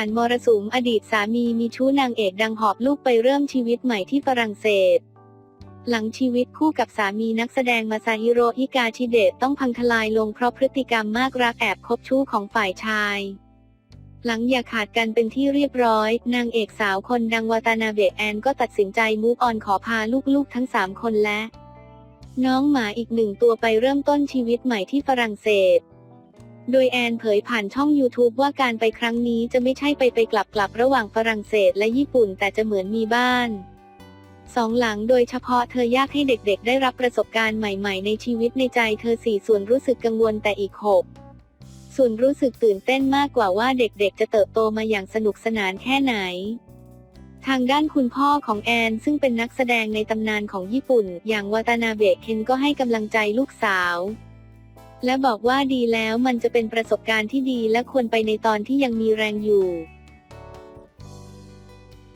ผ่านมรสุมอดีตสามีมีชู้นางเอกดังหอบลูกไปเริ่มชีวิตใหม่ที่ฝรั่งเศส หลังชีวิตคู่กับสามีนักแสดงมาซาฮิโรฮิกาชิเดะต้องพังทลายลงเพราะพฤติกรรมมากรักแอบคบชู้ของฝ่ายชายหลังอย่าขาดกันเป็นที่เรียบร้อย นางเอกสาวคนดังวาตานาเบะแอนก็ตัดสินใจมูฟออนขอพาลูกๆทั้ง 3 คนและ น้องหมาอีกหนึ่งตัวไปเริ่มต้นชีวิตใหม่ที่ฝรั่งเศส โดยแอนเผยผ่านช่อง YouTube ว่าการไปครั้งนี้จะไม่ใช่ไปไปกลับกลับระหว่างฝรั่งเศสและญี่ปุ่นแต่จะเหมือนมีบ้านสองหลังโดยเฉพาะเธออยากให้เด็กๆ ได้รับประสบการณ์ใหม่ๆ ในชีวิตในใจเธอสี่ส่วนรู้สึกกังวลแต่อีกหกส่วนรู้สึกตื่นเต้นมากกว่าว่าเด็กๆ จะเติบโตมาอย่างสนุกสนานแค่ไหน ทางด้านคุณพ่อของแอน ซึ่งเป็นนักแสดงในตำนานของญี่ปุ่น อย่างวาตานาเบะเคนก็ให้กำลังใจลูกสาว และบอกว่าดีแล้วมันจะเป็นประสบการณ์ที่ดีและควรไปในตอนที่ยังมีแรงอยู่